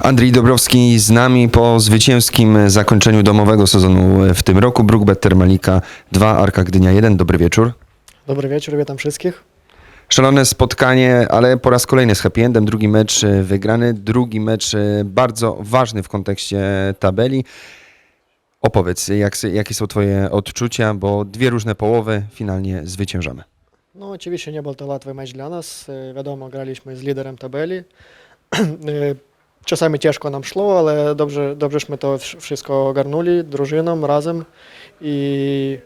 Andrzej Dobrowski z nami po zwycięskim zakończeniu domowego sezonu w tym roku. Brookbet Termalika 2, Arka Gdynia 1. Dobry wieczór. Dobry wieczór, witam wszystkich. Szalone spotkanie, ale po raz kolejny z happy endem. Drugi mecz e, wygrany, drugi mecz e, bardzo ważny w kontekście tabeli. Opowiedz, jak, jakie są Twoje odczucia, bo dwie różne połowy, finalnie zwyciężamy. Ну, oczywiście nie był to łatwy mecz dla nas. E, Wiadomo, graliśmy z liderem tabeli. E, Czasami ciężko nam szło, ale dobrze, dobrześmy to wsz- wszystko ogarnuli drużyną razem i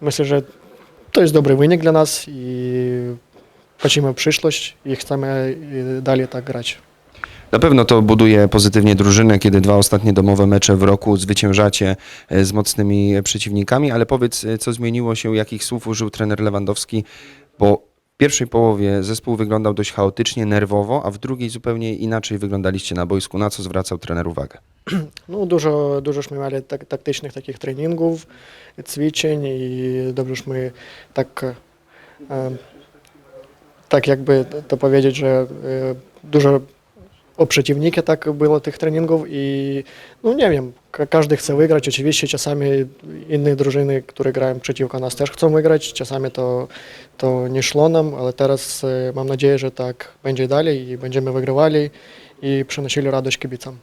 myślę, że to jest dobry wynik dla nas i patrzymy przyszłość i chcemy e, dalej tak grać. Na pewno to buduje pozytywnie drużynę, kiedy dwa ostatnie domowe mecze w roku zwyciężacie e, z mocnymi przeciwnikami, ale powiedz, e, co zmieniło się, jakich słów użył trener Lewandowski, bo w pierwszej połowie zespół wyglądał dość chaotycznie, nerwowo, a w drugiej zupełnie inaczej wyglądaliście na boisku, na co zwracał trener uwagę. No, dużo, dużośmy mieli tak, taktycznych takich treningów, ćwiczeń i dobrośmy tak, e, tak jakby to powiedzieć, że e, dużo o przeciwniku tak było tych treningów i no nie wiem, ka- każdy chce wygrać, oczywiście czasami inne drużyny, które grają przeciwko nas też chcą wygrać, czasami to, to nie szło nam, ale teraz e, mam nadzieję, że tak będzie dalej i będziemy wygrywali i przynosili radość kibicom.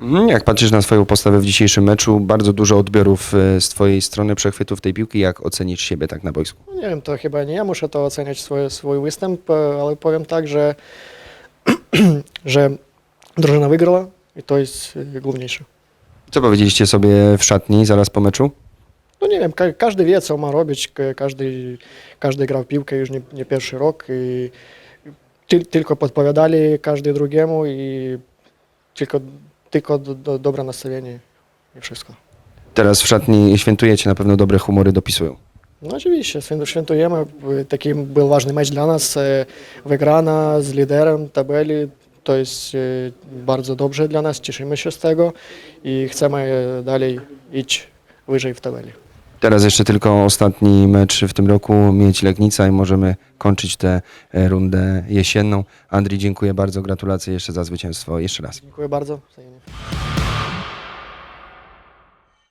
Mhm, Jak patrzysz na swoją postawę w dzisiejszym meczu, bardzo dużo odbiorów e, z twojej strony, przechwytów tej piłki, jak ocenisz siebie tak na boisku? No nie wiem, to chyba nie ja muszę to oceniać swój, swój występ, e, ale powiem tak, że, że drużyna wygrała i to jest e, główniejsze. Co powiedzieliście sobie w szatni zaraz po meczu? No nie wiem, ka każdy wie, co ma robić, ka- każdy, każdy gra w piłkę już nie, nie pierwszy rok i ty tylko podpowiadali każdy drugiemu i tylko, tylko do, do, dobre nastawienie i wszystko. Teraz w szatni świętujecie, na pewno dobre humory dopisują. No oczywiście, świętu- świętujemy. Taki był ważny mecz dla nas. e, Wygrana z liderem tabeli. To jest e, bardzo dobrze dla nas, cieszymy się z tego i chcemy e, dalej iść wyżej w tabeli. Teraz jeszcze tylko ostatni mecz w tym roku, mieć Legnica i możemy kończyć tę e, rundę jesienną. Andrii, dziękuję bardzo, gratulacje jeszcze za zwycięstwo. Jeszcze raz. Dziękuję bardzo.